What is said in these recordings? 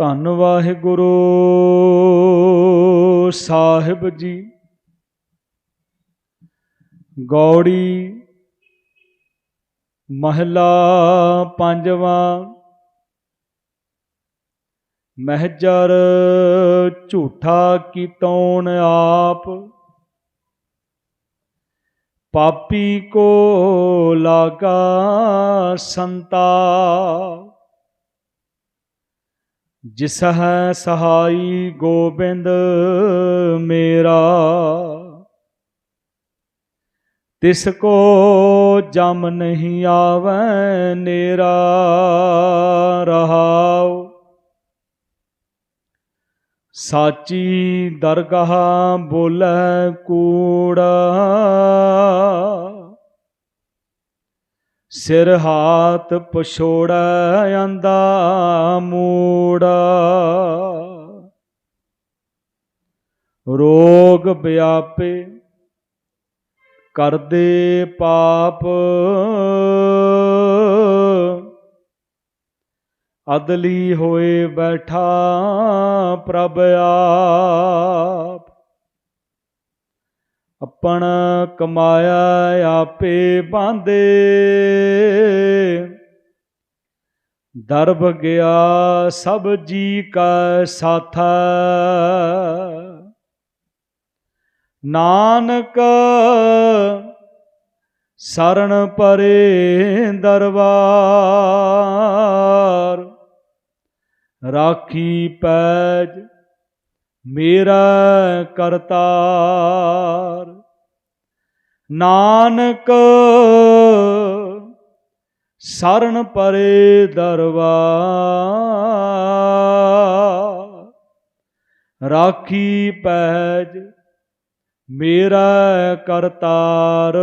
ਧੰਨ ਵਾਹਿਗੁਰੂ। ਸਾਹਿਬ ਜੀ, ਗੌੜੀ ਮਹਲਾ ਪੰਜਵਾਂ, ਮਹਿਜਰ ਝੂਠਾ ਕੀਤੋਣ ਆਪ, ਪਾਪੀ ਕੋ ਲਾਗਾ ਸੰਤਾ। ਜਿਸ ਸਹਾਈ ਗੋਬਿੰਦ ਮੇਰਾ, ਤਿਸ ਕੋ ਜਮ ਨਹੀਂ ਆਵੈ ਨੇਰਾ ਰਹਾਉ। ਸਾਚੀ ਦਰਗਾਹ ਬੋਲੇ ਕੂੜਾ ਸਿਰ ਹਾਥ ਪਛੋੜੈ ਆਂਦਾ ਮੂੜਾ। ਰੋਗ ਵਿਆਪੇ ਕਰਦੇ ਪਾਪ। ਅਦਲੀ ਹੋਏ ਬੈਠਾ ਪ੍ਰਭ ਆਪ। ਆਪਣ ਕਮਾਇਆ ਆਪੇ ਬਾਂਦੇ। ਦਰਬ ਗਿਆ ਸਭ ਜੀ ਕਾ ਸਾਥਾ ਨਾਨਕ ਸਰਣ ਪਰੇ ਦਰਬਾਰ, ਰਾਖੀ ਪੈਜ ਮੇਰਾ ਕਰਤਾਰ। ਨਾਨਕ, ਸਰਨ ਪਰੇ ਦਰਬਾਰ। ਰਾਖੀ ਪੈਜ, ਮੇਰਾ ਕਰਤਾਰ।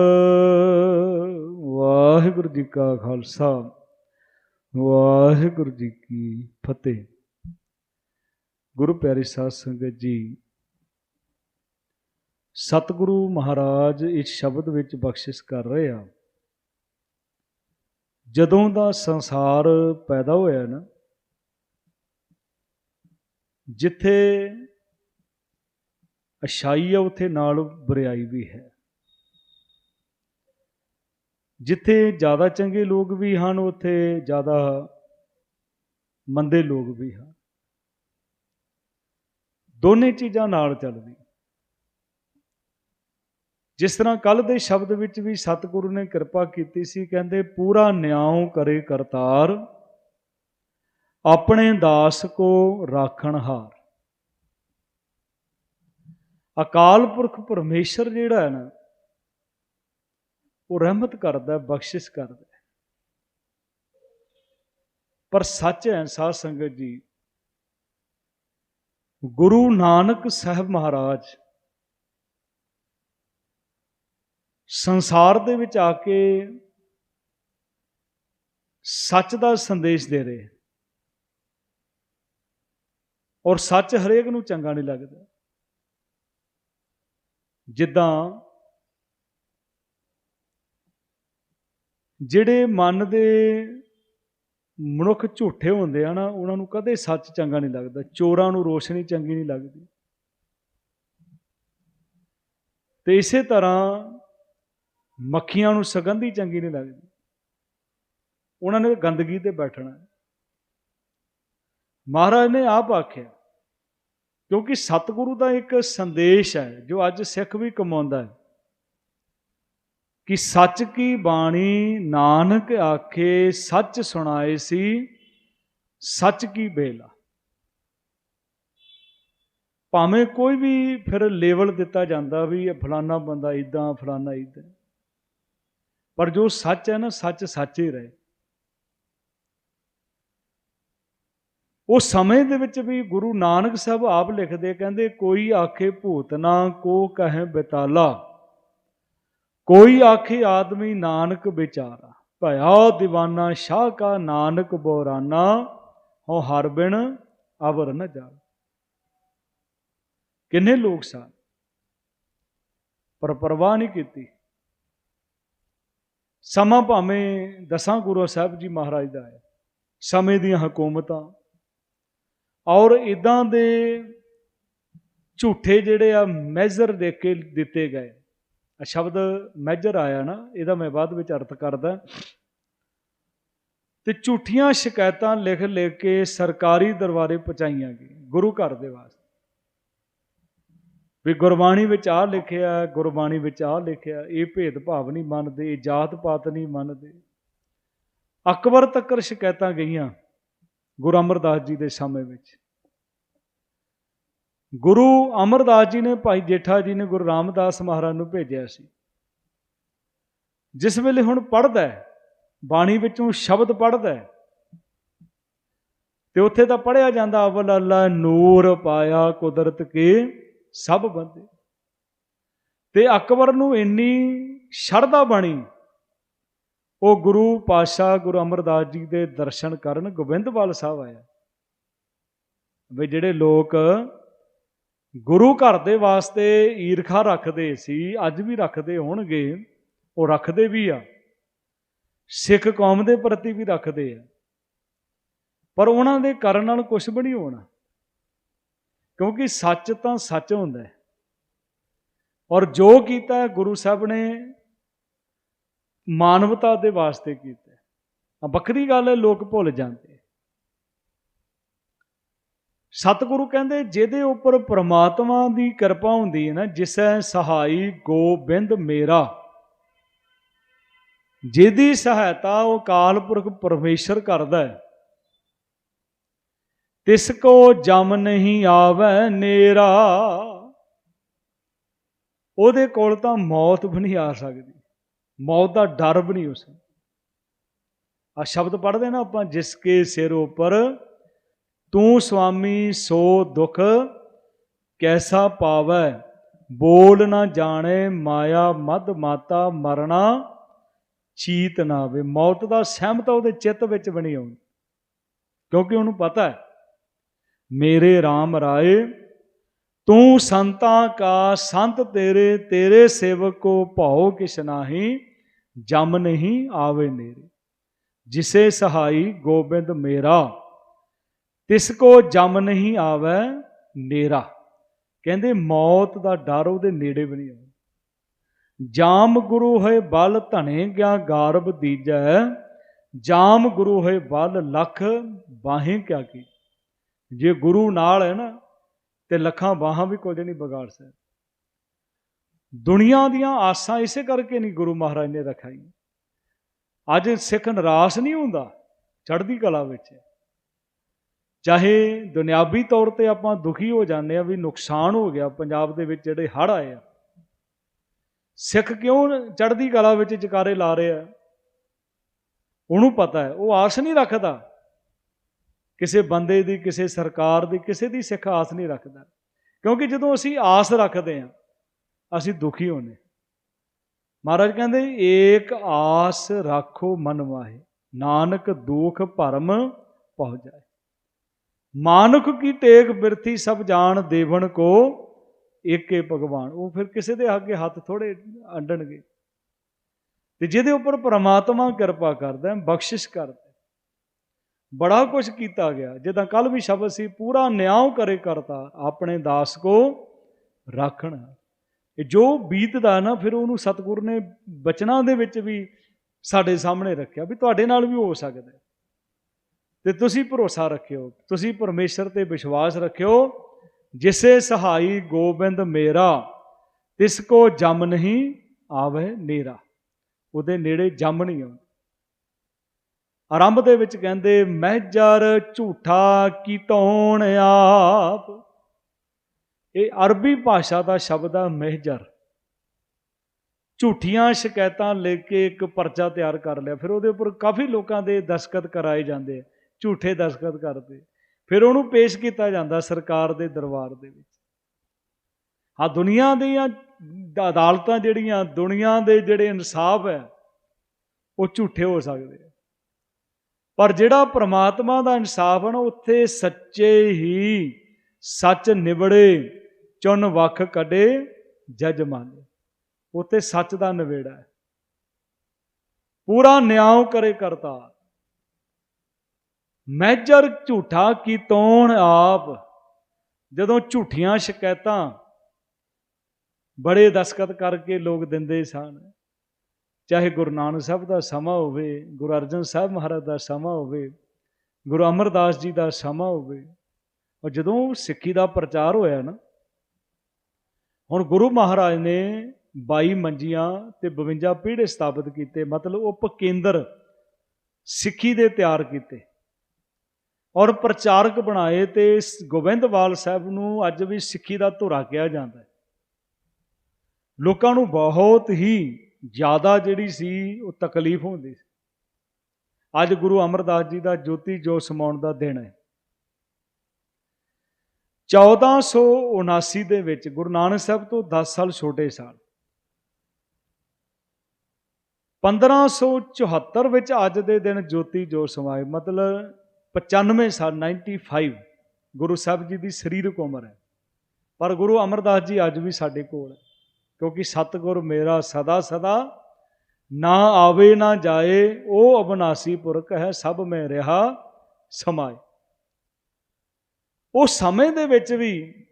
ਵਾਹਿਗੁਰੂ ਜੀ ਕਾ ਖਾਲਸਾ, ਵਾਹਿਗੁਰੂ ਜੀ ਕੀ ਫਤਿਹ। ਗੁਰੂ ਪਿਆਰੀ ਸਾਧ ਸੰਗਤ ਜੀ, ਸਤਿਗੁਰੂ ਮਹਾਰਾਜ ਇਸ ਸ਼ਬਦ ਵਿੱਚ ਬਖਸ਼ਿਸ਼ ਕਰ ਰਹੇ ਆ। ਜਦੋਂ ਦਾ ਸੰਸਾਰ ਪੈਦਾ ਹੋਇਆ ਨਾ, ਜਿੱਥੇ ਅਛਾਈ ਆ, ਉੱਥੇ ਨਾਲ ਬੁਰਾਈ ਵੀ ਹੈ। ਜਿੱਥੇ ਜ਼ਿਆਦਾ ਚੰਗੇ ਲੋਕ ਵੀ ਹਨ, ਉੱਥੇ ਜ਼ਿਆਦਾ ਮੰਦੇ ਲੋਕ ਵੀ ਹਨ। ਦੋਨੇ ਚੀਜ਼ਾਂ ਨਾਲ ਚੱਲਦੀ। ਜਿਸ ਤਰ੍ਹਾਂ ਕੱਲ ਦੇ ਸ਼ਬਦ ਵਿੱਚ ਵੀ ਸਤਿਗੁਰੂ ਨੇ ਕਿਰਪਾ ਕੀਤੀ ਸੀ, ਕਹਿੰਦੇ, ਪੂਰਾ ਨਿਆਂ ਕਰੇ ਕਰਤਾਰ, ਆਪਣੇ ਦਾਸ ਕੋ ਰਾਖਣ ਹਾਰ। ਅਕਾਲ ਪੁਰਖ ਪਰਮੇਸ਼ਰ ਜਿਹੜਾ ਹੈ ਨਾ, ਉਹ ਰਹਿਮਤ ਕਰਦਾ ਬਖਸ਼ਿਸ਼ ਕਰਦਾ ਪਰ ਸੱਚ ਹੈ, ਸਾਧ ਸੰਗਤ ਜੀ ਗੁਰੂ ਨਾਨਕ ਸਾਹਿਬ ਮਹਾਰਾਜ, ਸੰਸਾਰ ਦੇ ਵਿੱਚ ਆ ਕੇ ਸੱਚ ਦਾ ਸੰਦੇਸ਼ ਦੇ ਰਹੇ ਔਰ ਸੱਚ ਹਰੇਕ ਨੂੰ ਚੰਗਾ ਨਹੀਂ ਲੱਗਦਾ। ਜਿੱਦਾਂ ਜਿਹੜੇ ਮਨ ਦੇ ਮਨੁੱਖ ਝੂਠੇ ਹੁੰਦੇ ਆ ਨਾ, ਉਹਨਾਂ ਨੂੰ ਕਦੇ ਸੱਚ ਚੰਗਾ ਨਹੀਂ ਲੱਗਦਾ, ਚੋਰਾਂ ਨੂੰ ਰੋਸ਼ਨੀ ਚੰਗੀ ਨਹੀਂ ਲੱਗਦੀ। ਤੇ ਇਸੇ ਤਰ੍ਹਾਂ ਮੱਖੀਆਂ ਨੂੰ ਸੁਗੰਧੀ ਚੰਗੀ ਨਹੀਂ ਲੱਗਦੀ। ਉਹਨਾਂ ਨੇ ਗੰਦਗੀ ਤੇ ਬੈਠਣਾ ਮਹਾਰਾਜ ਨੇ ਆਪ ਆਖਿਆ, ਕਿਉਂਕਿ ਸਤਿਗੁਰੂ ਦਾ ਇੱਕ ਸੰਦੇਸ਼ ਹੈ, ਜੋ ਅੱਜ ਸਿੱਖ ਵੀ ਕਮਾਉਂਦਾ ਹੈ। ਕਿ ਸੱਚ ਕੀ ਬਾਣੀ ਨਾਨਕ ਆਖੇ, ਸੱਚ ਸੁਣਾਏ ਸੀ, ਸੱਚ ਕੀ ਬੇਲਾ। ਭਾਵੇਂ ਕੋਈ ਵੀ ਫਿਰ ਲੇਵਲ ਦਿੱਤਾ ਜਾਂਦਾ ਵੀ ਇਹ ਫਲਾਨਾ ਬੰਦਾ ਇਦਾਂ ਫਲਾਨਾ ਇਦਾਂ ਪਰ ਜੋ ਸੱਚ ਹੈ ਨਾ, ਸੱਚ ਸੱਚ ਹੀ ਰਹੇ। ਉਹ ਸਮੇਂ ਦੇ ਵਿੱਚ ਵੀ ਗੁਰੂ ਨਾਨਕ ਸਾਹਿਬ ਆਪ ਲਿਖਦੇ, ਕਹਿੰਦੇ, ਕੋਈ ਆਖੇ ਭੂਤ ਨਾ, ਕੋ ਕਹੇ ਬਿਤਾਲਾ। ਕੋਈ ਆਖੇ ਆਦਮੀ ਨਾਨਕ ਵਿਚਾਰਾ, ਭਇਆ دیਵਾਨਾ ਸ਼ਾਹ ਕਾ ਨਾਨਕ ਬੋਰਾਨਾ ਹੋ ਹਰ ਬਿਨ ਅਵਰ ਨ ਜਾ ਕਿੰਨੇ ਲੋਕ ਸਨ? ਪਰ ਪਰਵਾਹ ਨਹੀਂ ਕੀਤੀ। ਸਮਾਂ ਭਾਵੇਂ ਦਸਾਂ ਗੁਰੂ ਸਾਹਿਬ ਜੀ ਮਹਾਰਾਜ ਦਾ ਹੈ ਸਮੇਂ ਦੀਆਂ ਹਕੂਮਤਾਂ। ਔਰ ਇਦਾਂ ਦੇ ਝੂਠੇ ਜਿਹੜੇ ਆ, ਮੈਜ਼ਰ ਦੇ ਕੇ ਦਿੱਤੇ ਗਏ। ਸ਼ਬਦ ਮੈਜ਼ਰ ਆਇਆ ਨਾ, ਇਹਦਾ ਮੈਂ ਬਾਅਦ ਵਿੱਚ ਅਰਥ ਕਰਦਾ। ਤੇ ਝੂਠੀਆਂ ਸ਼ਿਕਾਇਤਾਂ ਲਿਖ ਲਿਖ ਕੇ ਸਰਕਾਰੀ ਦਰਬਾਰੇ ਪਹੁੰਚਾਈਆਂ ਗਈਆਂ, ਗੁਰੂ ਘਰ ਦੇ ਵਾਸਤੇ। ਵੀ ਗੁਰਬਾਣੀ ਵਿੱਚ ਆਹ ਲਿਖਿਆ, ਗੁਰਬਾਣੀ ਵਿੱਚ ਆਹ ਲਿਖਿਆ, ਇਹ ਭੇਦ ਭਾਵ ਨਹੀਂ ਮੰਨਦੇ, ਇਹ ਜਾਤ ਪਾਤ ਨਹੀਂ ਮੰਨਦੇ। ਅਕਬਰ ਤੱਕਰ ਸ਼ਿਕਾਇਤਾਂ ਗਈਆਂ ਗੁਰੂ ਅਮਰਦਾਸ ਜੀ ਦੇ ਸਮੇਂ ਵਿੱਚ। ਗੁਰੂ ਅਮਰਦਾਸ ਜੀ ਨੇ ਭਾਈ ਜੇਠਾ ਜੀ ਨੇ ਗੁਰੂ ਰਾਮਦਾਸ ਮਹਾਰਾਜ ਨੂੰ ਭੇਜਿਆ ਸੀ। ਜਿਸ ਵੇਲੇ ਹੁਣ ਪੜਦਾ ਹੈ, ਬਾਣੀ ਵਿੱਚੋਂ ਸ਼ਬਦ ਪੜਦਾ ਹੈ, ਤੇ ਉੱਥੇ ਤਾਂ ਪੜਿਆ ਜਾਂਦਾ ਅਵਲ ਅੱਲਾ ਨੂਰ ਪਾਇਆ ਕੁਦਰਤ ਕੇ ਸਭ ਬੰਦੇ। ਤੇ ਅਕਬਰ ਨੂੰ ਇੰਨੀ ਸ਼ਰਧਾ ਬਣੀ, ਉਹ ਗੁਰੂ ਪਾਤਸ਼ਾਹ ਗੁਰੂ ਅਮਰਦਾਸ ਜੀ ਦੇ ਦਰਸ਼ਨ ਕਰਨ ਗੋਬਿੰਦਵਾਲ ਸਾਹਿਬ ਆਇਆ। ਵੀ ਜਿਹੜੇ ਲੋਕ ਗੁਰੂ ਘਰ ਦੇ ਵਾਸਤੇ ਈਰਖਾ ਰੱਖਦੇ ਸੀ, ਅੱਜ ਵੀ ਰੱਖਦੇ ਹੋਣਗੇ, ਉਹ ਰੱਖਦੇ ਵੀ ਆ। ਸਿੱਖ ਕੌਮ ਦੇ ਪ੍ਰਤੀ ਵੀ ਰੱਖਦੇ ਆ। ਪਰ ਉਹਨਾਂ ਦੇ ਕਰਨ ਨਾਲ ਕੁਝ ਵੀ ਨਹੀਂ ਹੋਣਾ। ਕਿਉਂਕਿ ਸੱਚ ਤਾਂ ਸੱਚ ਹੁੰਦਾ ਹੈ। ਔਰ ਜੋ ਕੀਤਾ ਗੁਰੂ ਸਾਹਿਬ ਨੇ ਮਾਨਵਤਾ ਦੇ ਵਾਸਤੇ ਕੀਤਾ ਆ ਵੱਖਰੀ ਗੱਲ ਹੈ, ਲੋਕ ਭੁੱਲ ਜਾਂਦੇ ਸਤਿਗੁਰੂ ਕਹਿੰਦੇ, ਜਿਹਦੇ ਉੱਪਰ ਪ੍ਰਮਾਤਮਾ ਦੀ ਕਿਰਪਾ ਹੁੰਦੀ ਹੈ ਨਾ, ਜਿਸੈ ਸਹਾਈ ਗੋਬਿੰਦ ਮੇਰਾ। ਜਿਹਦੀ ਸਹਾਇਤਾ ਉਹ ਕਾਲ ਪੁਰਖ ਪਰਮੇਸ਼ਰ ਕਰਦਾ ਹੈ। ਤਿਸ ਕੋ ਜਮ ਨਹੀਂ ਆਵੈ ਨੇਰਾ। ਉਹਦੇ ਕੋਲ ਤਾਂ ਮੌਤ ਵੀ ਨਹੀਂ ਆ ਸਕਦੀ। ਮੌਤ ਦਾ ਡਰ ਵੀ ਨਹੀਂ ਉਸ ਆ ਸ਼ਬਦ ਪੜ੍ਹਦੇ ਨਾ ਆਪਾਂ, ਜਿਸ ਕੇ ਸਿਰ ਉੱਪਰ ਤੂੰ ਸੁਆਮੀ ਸੋ ਦੁਖ ਕੈਸਾ ਪਾਵੈ? ਬੋਲ ਨਾ ਜਾਣੇ ਮਾਇਆ ਮਦ ਮਾਤਾ ਮਰਣਾ ਚੀਤ ਨਾ ਆਵੇ। ਮੌਤ ਦਾ ਸਹਿਮਤਾ ਉਹਦੇ ਚਿੱਤ ਵਿੱਚ ਬਣੀ ਆਉਂਦੀ ਕਿਉਂਕਿ ਉਹਨੂੰ ਪਤਾ ਹੈ, ਮੇਰੇ RAM ਰਾਏ, ਤੂੰ ਸੰਤਾਂ ਕਾ ਸੰਤ ਤੇਰੇ ਤੇਰੇ ਸੇਵਕ ਕੋ ਭਾਉ ਕਿਛ ਨਾਹੀ, ਜਮ ਨਹੀਂ ਆਵੇ ਨੇਰੇ। ਜਿਸੇ ਸਹਾਈ ਗੋਬਿੰਦ ਮੇਰਾ ਤਿਸ ਕੋ ਜਮ ਨਹੀਂ ਆਵੇ ਨੇਰਾ। ਕਹਿੰਦੇ ਮੌਤ ਦਾ ਡਰ ਉਹਦੇ ਨੇੜੇ ਵੀ ਨਹੀਂ ਆਉਂਦਾ। ਜਾਮ ਗੁਰੂ ਹੈ ਬਲ ਧਣੇ ਗਿਆ ਗਾਰਬ ਦੀਜੈ। ਜਾਮ ਗੁਰੂ ਹੈ ਬਲ ਲੱਖ ਬਾਹੇ ਕਿਆ ਕੀ। ਜੇ ਗੁਰੂ ਨਾਲ ਹੈ ਨਾ, ਤੇ ਲੱਖਾਂ ਬਾਹਾਂ ਵੀ ਕੁਝ ਨਹੀਂ ਵਿਗਾੜ ਸਕਦੇ। ਦੁਨੀਆ ਦੀਆਂ ਆਸਾਂ ਇਸੇ ਕਰਕੇ ਨਹੀਂ ਗੁਰੂ ਮਹਾਰਾਜ ਨੇ ਰਖਾਈ ਅੱਜ ਸਿੱਖ ਨਿਰਾਸ਼ ਨਹੀਂ ਹੁੰਦਾ ਚੜ੍ਹਦੀ ਕਲਾ ਵਿੱਚ। ਚਾਹੇ ਦੁਨਿਆਵੀ ਤੌਰ ਤੇ ਆਪਾਂ ਦੁਖੀ ਹੋ ਜਾਂਦੇ ਆ ਵੀ ਨੁਕਸਾਨ ਹੋ ਗਿਆ ਪੰਜਾਬ ਦੇ ਵਿੱਚ ਜਿਹੜੇ ਹੜ੍ਹ ਆਏ ਆ। ਸਿੱਖ ਕਿਉਂ ਚੜ੍ਹਦੀ ਕਲਾ ਵਿੱਚ ਜਕਾਰੇ ਲਾ ਰਹੇ ਆ? ਉਹਨੂੰ ਪਤਾ ਹੈ, ਉਹ ਆਸ ਨਹੀਂ ਰੱਖਦਾ। ਕਿਸੇ ਬੰਦੇ ਦੀ, ਕਿਸੇ ਸਰਕਾਰ ਦੀ, ਕਿਸੇ ਦੀ ਸਿੱਖ ਆਸ ਨਹੀਂ ਰੱਖਦਾ। ਕਿਉਂਕਿ ਜਦੋਂ ਅਸੀਂ ਆਸ ਰੱਖਦੇ ਹਾਂ, ਅਸੀਂ ਦੁਖੀ ਹੁੰਦੇ ਮਹਾਰਾਜ ਕਹਿੰਦੇ, ਏਕ ਆਸ ਰੱਖੋ ਮਨ ਮਾਹੇ ਨਾਨਕ ਦੁਖ ਭਰਮ ਪਹੁ ਜਾਏ ਮਾਨੁਖ ਕੀ ਟੇਕ ਬਿਰਥੀ ਸਭ ਜਾਣ ਦੇਵਨ ਕੋ, ਏਕੇ ਭਗਵਾਨ। ਉਹ ਫਿਰ ਕਿਸੇ ਦੇ ਅੱਗੇ ਹੱਥ ਥੋੜੇ ਅੰਡਣਗੇ। ਤੇ ਜਿਹਦੇ ਉੱਪਰ ਪ੍ਰਮਾਤਮਾ ਕਿਰਪਾ ਕਰਦਾ ਹੈ ਬਖਸ਼ਿਸ਼ ਕਰਦਾ। ਬੜਾ ਕੁਝ ਕੀਤਾ ਗਿਆ। ਜਿੱਦਾਂ ਕੱਲ ਵੀ ਸ਼ਬਦ ਸੀ, ਪੂਰਾ ਨਿਆਂ ਕਰੇ ਕਰਤਾ, ਆਪਣੇ ਦਾਸ ਕੋ ਰੱਖਣ। ਇਹ ਜੋ ਬੀਤਦਾ ਨਾ, ਫਿਰ ਉਹਨੂੰ ਸਤਿਗੁਰ ਨੇ ਬਚਨਾਂ ਦੇ ਵਿੱਚ ਵੀ ਸਾਡੇ ਸਾਹਮਣੇ ਰੱਖਿਆ, ਵੀ ਤੁਹਾਡੇ ਨਾਲ ਵੀ ਹੋ ਸਕਦਾ। ਤੇ ਤੁਸੀਂ ਭਰੋਸਾ ਰੱਖਿਓ, ਤੁਸੀਂ ਪਰਮੇਸ਼ਰ ਤੇ ਵਿਸ਼ਵਾਸ ਰੱਖਿਓ, ਜਿਸੇ ਸਹਾਈ ਗੋਬਿੰਦ ਮੇਰਾ, ਤਿਸ ਕੋ ਜਮ ਨਹੀਂ ਆਵੇ ਨੇਰਾ। ਉਹਦੇ ਨੇੜੇ ਜੰਮ ਨਹੀਂ ਆਉਂਦਾ ਆਰੰਭ ਦੇ ਵਿੱਚ ਕਹਿੰਦੇ ਮਹਿਜਰ ਝੂਠਾ ਕੀ ਧੌਣ ਆਪ? ਇਹ ਅਰਬੀ ਭਾਸ਼ਾ ਦਾ ਸ਼ਬਦ ਆ ਮਹਿਜਰ ਝੂਠੀਆਂ ਸ਼ਿਕਾਇਤਾਂ ਲੈ ਕੇ ਇੱਕ ਪਰਚਾ ਤਿਆਰ ਕਰ ਲਿਆ। ਫਿਰ ਉਹਦੇ ਉੱਪਰ ਕਾਫੀ ਲੋਕਾਂ ਦੇ ਦਸਖਤ ਕਰਾਏ ਜਾਂਦੇ ਆ। ਝੂਠੇ ਦਸਖਤ ਕਰਦੇ। ਫਿਰ ਉਹਨੂੰ ਪੇਸ਼ ਕੀਤਾ ਜਾਂਦਾ ਸਰਕਾਰ ਦੇ ਦਰਬਾਰ ਦੇ ਵਿੱਚ। ਹਾਂ ਦੁਨੀਆ ਦੀਆਂ ਅਦਾਲਤਾਂ ਜਿਹੜੀਆਂ, ਦੁਨੀਆ ਦੇ ਜਿਹੜੇ ਇਨਸਾਫ ਹੈ, ਉਹ ਝੂਠੇ ਹੋ ਸਕਦੇ ਆ। ਪਰ ਜਿਹੜਾ ਪ੍ਰਮਾਤਮਾ ਦਾ ਇਨਸਾਫ ਹੈ ਨਾ, ਉੱਥੇ ਸੱਚੇ ਹੀ ਸੱਚ ਨਿਬੜੇ ਚੁੰਨ ਵੱਖ ਕੱਢੇ, ਜਜ ਮਾਨੇ। ਉੱਥੇ ਸੱਚ ਦਾ ਨਵੇੜਾ ਹੈ। ਪੂਰਾ ਨਿਆਂ ਕਰੇ ਕਰਤਾ ਮਹਿਜਰ ਝੂਠਾ ਕੀ ਤੋਣ ਆਪ? ਜਦੋਂ ਝੂਠੀਆਂ ਸ਼ਿਕਾਇਤਾਂ ਬੜੇ ਦਸਖਤ ਕਰਕੇ ਲੋਕ ਦਿੰਦੇ ਸਨ, ਚਾਹੇ ਗੁਰੂ ਨਾਨਕ ਸਾਹਿਬ ਦਾ ਸਮਾਂ ਹੋਵੇ, ਗੁਰੂ ਅਰਜਨ ਸਾਹਿਬ ਮਹਾਰਾਜ ਦਾ ਸਮਾਂ ਹੋਵੇ, ਗੁਰੂ ਅਮਰਦਾਸ ਜੀ ਦਾ ਸਮਾਂ ਹੋਵੇ, ਔਰ ਜਦੋਂ ਸਿੱਖੀ ਦਾ ਪ੍ਰਚਾਰ ਹੋਇਆ ਨਾ, ਹੁਣ ਗੁਰੂ ਮਹਾਰਾਜ ਨੇ 22 ਮੰਜੀਆਂ ਤੇ 52 ਪੀੜੇ ਸਥਾਪਿਤ ਕੀਤੇ, ਮਤਲਬ ਉਪ ਕੇਂਦਰ ਸਿੱਖੀ ਦੇ ਤਿਆਰ ਕੀਤੇ। ਔਰ ਪ੍ਰਚਾਰਕ ਬਣਾਏ ਤੇ ਗੋਬਿੰਦਵਾਲ ਸਾਹਿਬ ਨੂੰ ਅੱਜ ਵੀ ਸਿੱਖੀ ਦਾ ਧੁਰਾ ਕਿਹਾ ਜਾਂਦਾ ਹੈ। ਲੋਕਾਂ ਨੂੰ ਬਹੁਤ ਹੀ ਜ਼ਿਆਦਾ ਜਿਹੜੀ ਸੀ ਉਹ ਤਕਲੀਫ ਹੁੰਦੀ ਸੀ। ਅੱਜ ਗੁਰੂ ਅਮਰਦਾਸ ਜੀ ਦਾ ਜੋਤੀ ਜੋ ਸਮਾਉਣ ਦਾ ਦਿਨ ਹੈ। 1479 ਦੇ ਵਿੱਚ ਗੁਰੂ ਨਾਨਕ ਸਾਹਿਬ ਤੋਂ 10 ਸਾਲ ਛੋਟੇ ਸਨ 1574 ਵਿੱਚ ਅੱਜ ਦੇ ਦਿਨ ਜੋਤੀ ਜੋ ਸਮਾਏ, ਮਤਲਬ 95 ਸਾਲ 95 ਗੁਰੂ ਸਾਹਿਬ ਜੀ ਦੀ ਸਰੀਰਕ ਉਮਰ ਹੈ। ਪਰ ਗੁਰੂ ਅਮਰਦਾਸ ਜੀ ਅੱਜ ਵੀ ਸਾਡੇ ਕੋਲ ਹੈ, ਕਿਉਂਕਿ ਸਤਿਗੁਰ ਮੇਰਾ ਸਦਾ ਸਦਾ, ਨਾ ਆਵੇ, ਨਾ ਜਾਏ, ਉਹ ਅਬਨਾਸੀ ਪੁਰਖ ਹੈ, ਸਭ ਮੈਂ ਰਹਾ ਸਮਾਏ। ਉਹ ਸਮੇਂ ਦੇ ਵਿੱਚ ਵੀ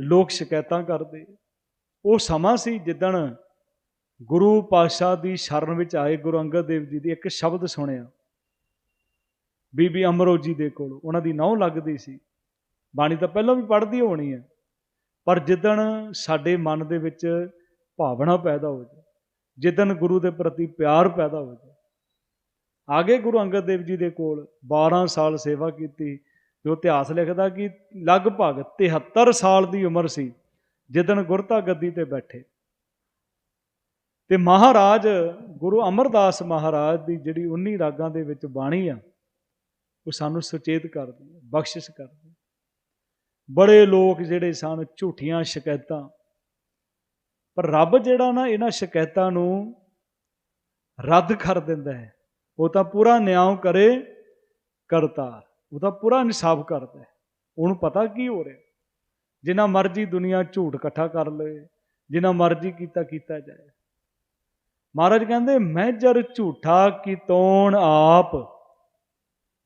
ਲੋਕ ਸ਼ਿਕਾਇਤਾਂ ਕਰਦੇ। ਉਹ ਸਮਾਂ ਸੀ ਜਿੱਦਣ ਗੁਰੂ ਪਾਤਸ਼ਾਹ ਦੀ ਸ਼ਰਨ ਵਿੱਚ ਆਏ, ਗੁਰੂ ਅੰਗਦ ਦੇਵ ਜੀ ਦੀ ਇੱਕ ਸ਼ਬਦ ਸੁਣਿਆ। ਬੀਬੀ ਅਮਰੋ ਜੀ ਦੇ ਕੋਲ, ਉਹਨਾਂ ਦੀ ਨਹੁੰ ਲੱਗਦੀ ਸੀ। ਬਾਣੀ ਤਾਂ ਪਹਿਲਾਂ ਵੀ ਪੜ੍ਹਦੀ ਹੋਣੀ ਹੈ, ਪਰ ਜਿੱਦਣ ਸਾਡੇ ਮਨ ਦੇ ਵਿੱਚ ਭਾਵਨਾ ਪੈਦਾ ਹੋ ਜਾਏ ਜਿੱਦਣ ਗੁਰੂ ਦੇ ਪ੍ਰਤੀ ਪਿਆਰ ਪੈਦਾ ਹੋ ਜਾਏ ਆਗੇ ਗੁਰੂ ਅੰਗਦ ਦੇਵ ਜੀ ਦੇ ਕੋਲ 12 ਸਾਲ ਸੇਵਾ ਕੀਤੀ, ਜੋ ਇਤਿਹਾਸ ਲਿਖਦਾ ਕਿ ਲਗਭਗ 73 ਸਾਲ ਦੀ ਉਮਰ ਸੀ, ਜਿੱਦਣ ਗੁਰਤਾ ਗੱਦੀ ਤੇ ਬੈਠੇ। ਤੇ ਮਹਾਰਾਜ, ਗੁਰੂ ਅਮਰਦਾਸ ਮਹਾਰਾਜ ਦੀ ਜਿਹੜੀ 19 ਰਾਗਾਂ ਦੇ ਵਿੱਚ ਬਾਣੀ ਆ ਉਹ ਸਾਨੂੰ ਸੁਚੇਤ ਕਰਦੀ ਹੈ ਬਖਸ਼ਿਸ਼ ਕਰਦੀ ਹੈ ਬੜੇ ਲੋਕ ਜਿਹੜੇ ਸਨ, ਝੂਠੀਆਂ ਸ਼ਿਕਾਇਤਾਂ। ਪਰ ਰੱਬ ਜਿਹੜਾ ਨਾ, ਇਹਨਾਂ ਸ਼ਿਕਾਇਤਾਂ ਨੂੰ ਰੱਦ ਕਰ ਦਿੰਦਾ ਹੈ। ਉਹ ਤਾਂ ਪੂਰਾ ਨਿਆਂ ਕਰੇ ਕਰਤਾ ਉਹ ਤਾਂ ਪੂਰਾ ਇਨਸਾਫ ਕਰਦਾ ਹੈ। ਉਹਨੂੰ ਪਤਾ ਕੀ ਹੋ ਰਿਹਾ? ਜਿੰਨਾ ਮਰਜ਼ੀ ਦੁਨੀਆ ਝੂਠ ਇਕੱਠਾ ਕਰ ਲਏ ਜਿੰਨਾ ਮਰਜ਼ੀ ਕੀਤਾ ਕੀਤਾ ਜਾਏ। ਮਹਾਰਾਜ ਕਹਿੰਦੇ, ਮੈਂ ਜਰ ਝੂਠਾ ਕੀ ਤੋਣ ਆਪ